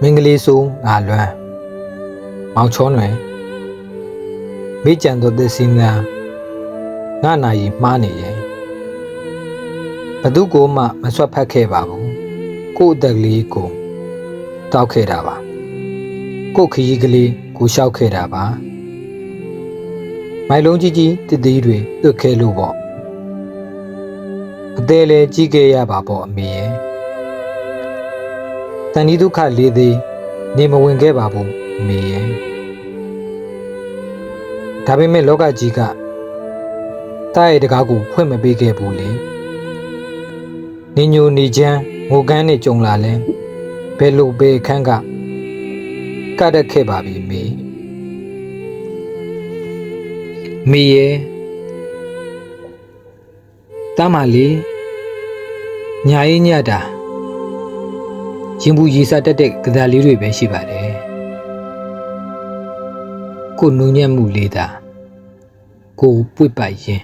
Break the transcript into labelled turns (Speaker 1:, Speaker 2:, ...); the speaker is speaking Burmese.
Speaker 1: မင်္ဂလေးဆိုးငါလွမ်းမောင်ချောနွယ်မိကြံတော်တဲ့စင်းများငါနာရီမှားနေရဲ့ဘသူကိုမှမဆွတ်ဖက်ခဲ့ပါဘူးကို့အသက်ကလေးကိုတောက်ခဲ့တာပါကို့ခရီးကလေးကိုလျှောက်ခဲ့တာပါမိုင်လုံးကြီးကြီးတည်တည်တွေတွတ်ခဲလို့ပေါ့အသေးလေကြီးခဲ့ရပါပေါ့အမေရဲ့ တန်ဒီဒုက္ခလေးသေးနေမဝင်ခဲ့ပါဘူးအမေရဲ့ဒါပေမဲ့လောကကြီးကတားရဲ့တကားကိုဖွင့်မပေးခဲ့ဘူးလေနေညိုနေချမ်းငိုကန်းနဲ့ကြုံလာလဲဘယ်လိုပဲခန်းကကတ်တက်ခဲ့ပါပြီအမေအမေရဲ့တမ်းပါလေညာရေးညတာ ရင်ဘူးရီစားတက်တဲ့ကဒါလေးတွေပဲရှိပါတယ်ကိုနူးညံ့မှုလေးသာကိုပွေ့ပတ်ရင်